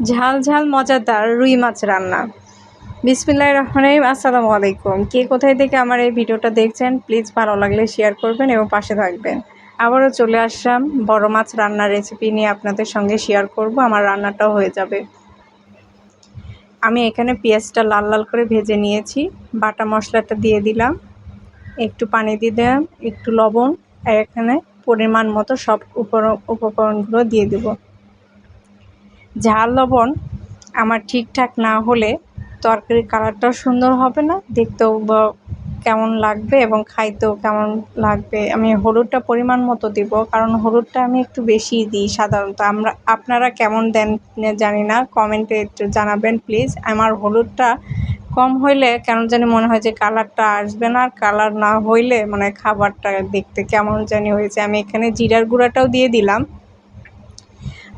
ঝাল ঝাল মজাদার রুই মাছ রান্না। বিসমিল্লাহ রহমান রহিম, আসসালামু আলাইকুম। কে কোথায় থেকে আমার এই ভিডিওটা দেখছেন প্লিজ ভালো লাগলে শেয়ার করবেন এবং পাশে থাকবেন। আবারও চলে আসলাম বড় মাছ রান্নার রেসিপি নিয়ে আপনাদের সঙ্গে শেয়ার করব, আমার রান্নাটাও হয়ে যাবে। আমি এখানে পেঁয়াজটা লাল লাল করে ভেজে নিয়েছি, বাটা মশলাটা দিয়ে দিলাম, একটু পানি দিয়ে দিলাম, একটু লবণ, আর এখানে পরিমাণ মতো সব উপকরণগুলো দিয়ে দেবো। ঝাল লবণ আমার ঠিকঠাক না হলে তরকারির কালারটাও সুন্দর হবে না, দেখতেও কেমন লাগবে এবং খাইতেও কেমন লাগবে। আমি হলুদটা পরিমাণ মতো দিব, কারণ হলুদটা আমি একটু বেশি দিই সাধারণত। আমরা, আপনারা কেমন দেন জানি না, কমেন্টে একটু জানাবেন প্লিজ। আমার হলুদটা কম হইলে কেন জানি মনে হয় যে কালারটা আসবে না, আর কালার না হইলে মানে খাবারটা দেখতে কেমন জানি হয়েছে। আমি এখানে জিরার গুঁড়াটাও দিয়ে দিলাম।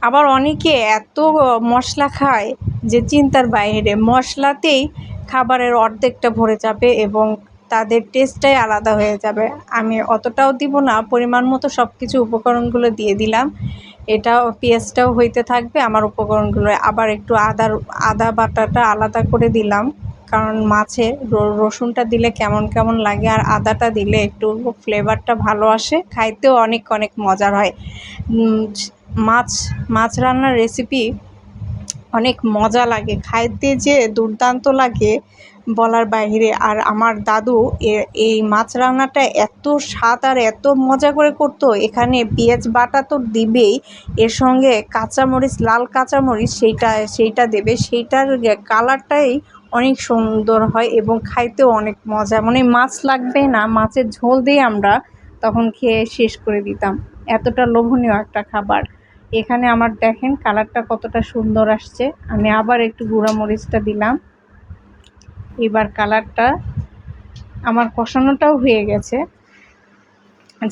আবার অনেকে এত মশলা খায় যে চিন্তার বাইরে। মশলাতেই খাবারের অর্ধেকটা ভরে যাবে এবং তাদের টেস্টটাই আলাদা হয়ে যাবে। আমি অতটাও দিব না, পরিমাণ মতো সব কিছু উপকরণগুলো দিয়ে দিলাম। এটাও, পেঁয়াজটাও হইতে থাকবে আমার উপকরণগুলো। আবার একটু আদার, আদা বাটাটা আলাদা করে দিলাম, কারণ মাছে রসুনটা দিলে কেমন কেমন লাগে আর আদাটা দিলে একটু ফ্লেভারটা ভালো আসে। খাইতেও অনেক অনেক মজার হয়। মাছ মাছ রান্নার রেসিপি অনেক মজা লাগে। খাইতে যে দুর্দান্ত লাগে বলার বাইরে। আর আমার দাদু এই মাছ রান্নাটা এত স্বাদ আর এত মজা করে করতো। এখানে পেঁয়াজ বাটা তো দিবেই, এর সঙ্গে কাঁচামরিচ, লাল কাঁচামরিচ সেইটা সেইটা দেবে। সেইটার কালারটাই অনেক সুন্দর হয় এবং খাইতেও অনেক মজা। মানে মাছ লাগবে না, মাছের ঝোল দিয়ে আমরা তখন খেয়ে শেষ করে দিতাম। এতটা লোভনীয় একটা খাবার। এখানে আমার দেখেন কালারটা কতটা সুন্দর আসছে। আমি আবার একটু গুঁড়া মরিচটা দিলাম। এবার কালারটা আমার কষানোটাও হয়ে গেছে।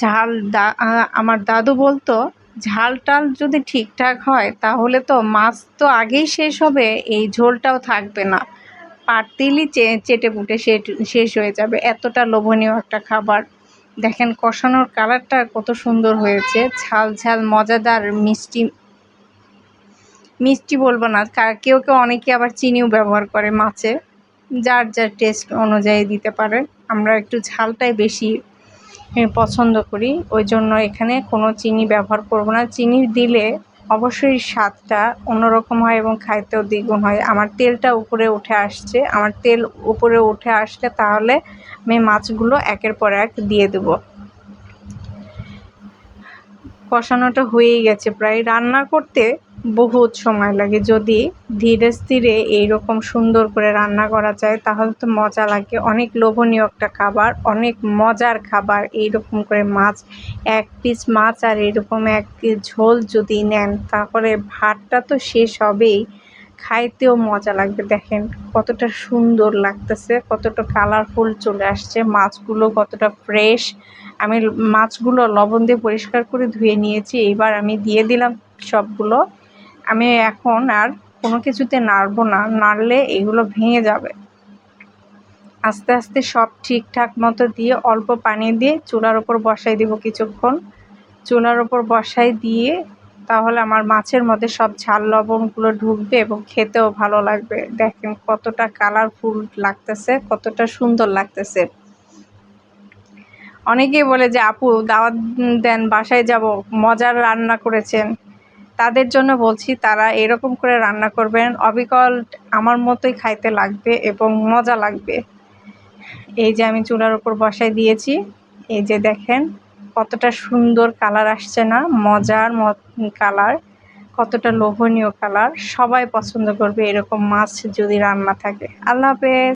ঝাল দা আমার দাদু বলতো, ঝাল টাল যদি ঠিকঠাক হয়, তাহলে তো মাছ তো আগেই শেষ হবে, এই ঝোলটাও থাকবে না। পারতিলই চেটে পুটে শেষ হয়ে যাবে। এতটা লোভনীয় একটা খাবার। দেখেন কষানোর কালারটা কত সুন্দর হয়েছে। ঝাল ঝাল, মজাদার, মিষ্টি মিষ্টি বলব না। কেউ কেউ অনেকে আবার চিনিও ব্যবহার করে মাছে। যার যার টেস্ট অনুযায়ী দিতে পারে। আমরা একটু ঝালটাই বেশি পছন্দ করি। ওই জন্য এখানে কোনো চিনি ব্যবহার করব না। চিনি দিলে অবশ্যই স্বাদটা অন্যরকম হয় এবং খাইতেও দ্বিগুণ হয়। আমার তেলটা উপরে উঠে আসছে। আমার তেল উপরে উঠে আসলে তাহলে আমি মাছগুলো একের পর এক দিয়ে দেব। কষানোটা হয়েই গেছে। প্রায় রান্না করতে বহুত সময় লাগে। যদি ধীরে স্থিরে এইরকম সুন্দর করে রান্না করা যায়, তাহলে তো মজা লাগে। অনেক লোভনীয় একটা খাবার, অনেক মজার খাবার। এইরকম করে মাছ, এক পিস মাছ আর এরকম এক ঝোল যদি নেন, তাহলে ভাতটা তো শেষ হবেই। খাইতেও মজা লাগবে। দেখেন কতটা সুন্দর লাগতেছে, কতটা কালারফুল চলে আসছে। মাছগুলো কতটা ফ্রেশ আমি মাছগুলো লবণ দিয়ে পরিষ্কার করে ধুয়ে নিয়েছি। এবার আমি দিয়ে দিলাম সবগুলো। আমি এখন আর কোনো কিছুতে নাড়বো না। নাড়লে এগুলো ভেঙে যাবে। আস্তে আস্তে সব ঠিকঠাক মতো দিয়ে অল্প পানি দিয়ে চুলার ওপর বসাই দিব কিছুক্ষণ। চুলার ওপর বসাই দিয়ে তাহলে আমার মাছের মধ্যে সব ঝাল লবণগুলো ঢুকবে এবং খেতেও ভালো লাগবে। দেখেন কতটা কালারফুল লাগতেছে, কতটা সুন্দর লাগতেছে। অনেকেই বলে যে, আপু, দাওয়াত দেন, বাসায় যাব, মজার রান্না করেছেন। তাদের জন্য বলছি, তারা এরকম করে রান্না করবেন। অবিকল আমার মতোই খাইতে লাগবে এবং মজা লাগবে। এই যে আমি চুলার উপর বসাই দিয়েছি। এই যে দেখেন, কতটা সুন্দর কালার আসছে না? মজার কালার। কতটা লোভনীয় কালার। সবাই পছন্দ করবে এরকম মাছ যদি রান্না থাকে। আল্লাহ হাফেজ।